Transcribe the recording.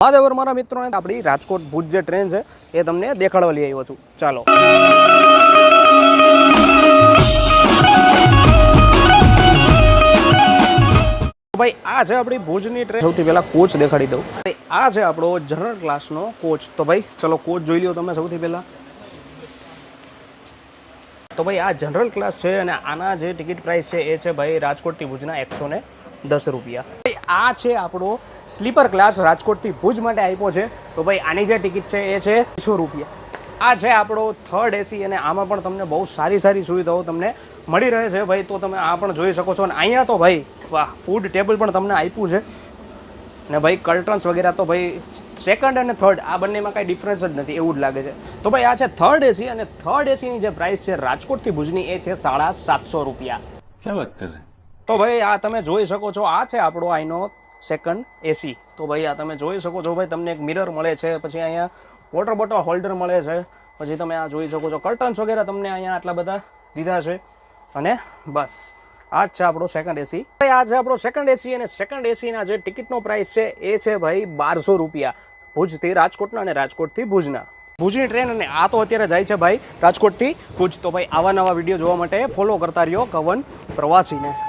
મહાદેવર મારા મિત્રોને આપણી રાજકોટ ભુજ જે ટ્રેન છે, એ તમને દેખાડવા લઈ આવ્યો છું. ચાલો. ભાઈ, આ છે આપણી ભુજની ટ્રેન. સૌથી પહેલાં કોચ દેખાડી દઉં. ભાઈ, આ છે આપણો જનરલ ક્લાસનો કોચ તો ભાઈ, ચલો કોચ જોઈ લો તમે સૌથી પહેલાં. તો ભાઈ, આ જનરલ ક્લાસ છે અને આના જે ટિકિટ પ્રાઇસ છે, એ છે ભાઈ રાજકોટથી ભુજના એકસો ને દસ રૂપિયા. આ છે આપણો સ્લીપર ક્લાસ રાજકોટથી ભુજ માટે આપ્યો છે. તો ભાઈ, આની જે ટિકિટ છે, એ છે સો રૂપિયા. આ છે આપણો થર્ડ એસી અને આમાં પણ તમને બહુ સારી સારી સુવિધાઓ તમને મળી રહે છે ભાઈ. તો તમે આ પણ જોઈ શકો છો. અને અહીંયા તો ભાઈ, વાહ ફૂડ ટેબલ પણ તમને આપ્યું છે. ને ભાઈ કર્ટન્સ વગેરે તો ભાઈ સેકન્ડ અને થર્ડ આ બંનેમાં કાંઈ ડિફરન્સ જ નથી, એવું જ લાગે છે. તો ભાઈ, આ છે થર્ડ એસી અને થર્ડ એસીની જે પ્રાઇસ છે રાજકોટથી ભુજની, એ છે સાડા સાતસો રૂપિયા. ક્યાં વાત કરે? તો ભાઈ આ તમે જોઈ શકો છો, આ છે આપણો આઈનો સેકન્ડ એસી તો ભાઈ આ તમે જોઈ શકો છો ભાઈ, તમને એક મિરર મળે છે, પછી અહીંયા વોટર બોટલ હોલ્ડર મળે છે, પછી તમે આ જોઈ શકો છો કર્ટન્સ વગેરે તમને અહીંયા આટલા બધા દીધા છે. અને બસ, આ જ છે આપણો સેકન્ડ એસી ભાઈ, આ છે આપણો સેકન્ડ એસી અને સેકન્ડ એસીના જે ટિકિટનો પ્રાઇસ છે, એ છે ભાઈ બારસો રૂપિયા. ભુજથી રાજકોટના અને રાજકોટથી ભુજના. ભુજની ટ્રેન અને આ તો અત્યારે જાય છે ભાઈ રાજકોટથી ભુજ. તો ભાઈ આવા નવા વીડિયો જોવા માટે ફોલો કરતા રહ્યો કવન પ્રવાસીને.